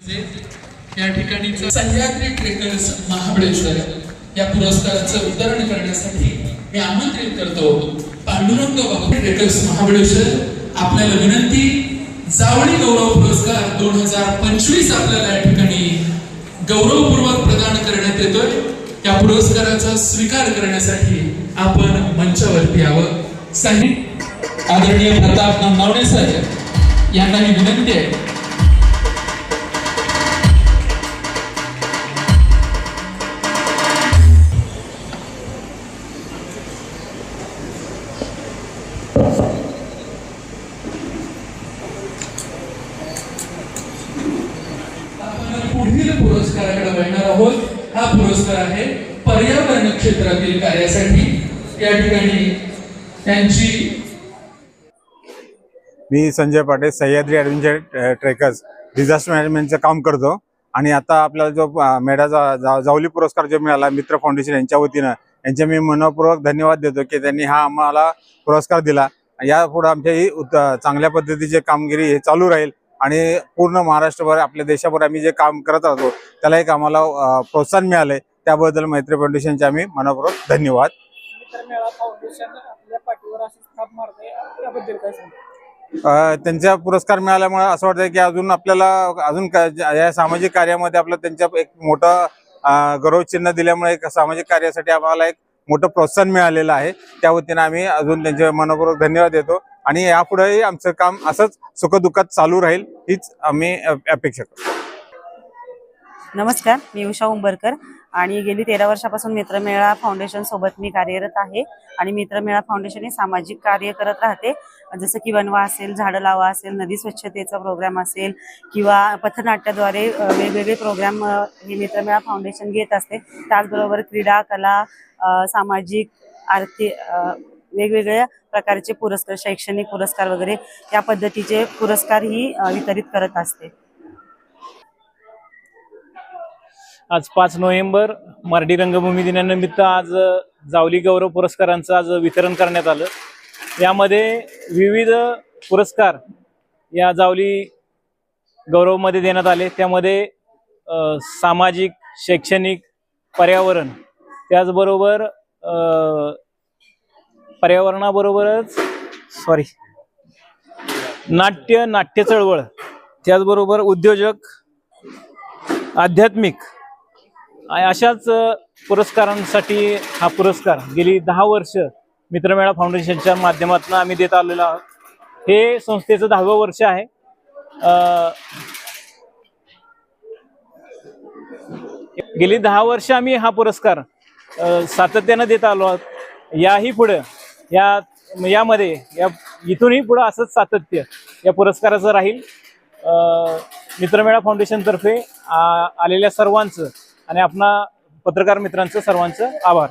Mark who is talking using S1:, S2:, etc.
S1: या ठिकाणी सह्याद्री ट्रेकर्स महाबळेश्वर या पुरस्काराचं वितरण करण्यासाठी मी आमंत्रित करतो. पांडुरंग बाबू ट्रेकर्स महाबळेश्वर आपल्याला विनंती जावळी गौरव पुरस्कार दोन हजार पंचवीस आपल्याला या ठिकाणी गौरवपूर्वक प्रदान करण्यात येतोय. या पुरस्काराचा स्वीकार करण्यासाठी आपण मंचावरती यावं. साहित्य आदरणीय प्रताप नंदावणे सर यांना ही विनंती आहे. पुढील पुरस्काराकडे वळणार आहोत. हा पुरस्कार आहे पर्यावरण क्षेत्रातील कार्यासाठी. या ठिकाणी त्यांची
S2: मी Sanjay Patil Sahyadri adventure trekkers disaster मॅनेजमेंटचं काम करतो. आणि आता आपल्याला जो मेडाचा जा- जावली पुरस्कार जो मिळाला मित्र फाउंडेशन यांच्या वतीनं यांचे मी मनपूर्वक धन्यवाद देतो की त्यांनी हा आम्हाला पुरस्कार दिला. यापुढे आमच्या ही चांगल्या पद्धतीची कामगिरी हे चालू राहील. आणि पूर्ण महाराष्ट्रभर आपल्या देशाभर आम्ही जे काम करत राहतो त्याला एक आम्हाला प्रोत्साहन मिळालंय. त्याबद्दल मैत्री फाउंडेशनचे आम्ही मनापूर्वक धन्यवाद. त्यांचा पुरस्कार मिळाल्यामुळे असं वाटतं की अजून आपल्याला अजून या सामाजिक कार्यामध्ये आपलं त्यांच्या एक मोठं अ, गौरवचिन्ह दिल्यामुळे एक सामाजिक कार्यासाठी आम्हाला एक मोठं प्रोत्साहन मिळालेलं आहे. त्या वतीनं आम्ही अजून त्यांचे मनपूर्वक धन्यवाद देतो. आणि यापुढेही आमचं काम असंच सुखदुःखात चालू राहील हीच आम्ही अपेक्षा करतो.
S3: नमस्कार मी उषा उंबरकर आणि गेली तेरा वर्षापासून मित्रमेळा फाउंडेशन सोबत मी कार्यरत आहे आणि मित्रमेळा फाउंडेशन हे सामाजिक कार्य करत राहते. जसं की वनवा असेल झाडं लावा असेल नदी स्वच्छतेचा प्रोग्राम असेल किंवा पथनाट्याद्वारे वेगवेगळे प्रोग्राम हे मित्रमेळा फाउंडेशन घेत असते. त्याचबरोबर क्रीडा कला सामाजिक आर्थिक वेगवेगळ्या प्रकारचे पुरस्कार शैक्षणिक पुरस्कार वगैरे या पद्धतीचे पुरस्कारही ही वितरित करत असते.
S4: आज पाच नोव्हेंबर मराठी रंगभूमी दिनानिमित्त आज जावली गौरव पुरस्कारांचं आज वितरण करण्यात आलं. यामध्ये विविध पुरस्कार या जावली गौरवमध्ये देण्यात आले. त्यामध्ये सामाजिक शैक्षणिक पर्यावरण त्याचबरोबर पर्यावरणाबरोबरच सॉरी नाट्य नाट्य चळवळ. त्याचबरोबर उद्योजक आध्यात्मिक. आणि अशाच पुरस्कारांसाठी हा पुरस्कार गेली दहा वर्ष मित्रमेळा फाउंडेशनच्या माध्यमातून आम्ही देत आलेलो आहोत. हे संस्थेचं दहावं वर्ष आहे. गेली दहा वर्ष आम्ही हा पुरस्कार सातत्यानं देत आलो आहोत. याही पुढं या यामध्ये या इथूनही पुढं असंच सातत्य या पुरस्काराचं राहील. मित्रमेळा फाउंडेशनतर्फे आ- आलेल्या सर्वांचं आणि आपणा पत्रकार मित्रांचं सर्वांचं आभार.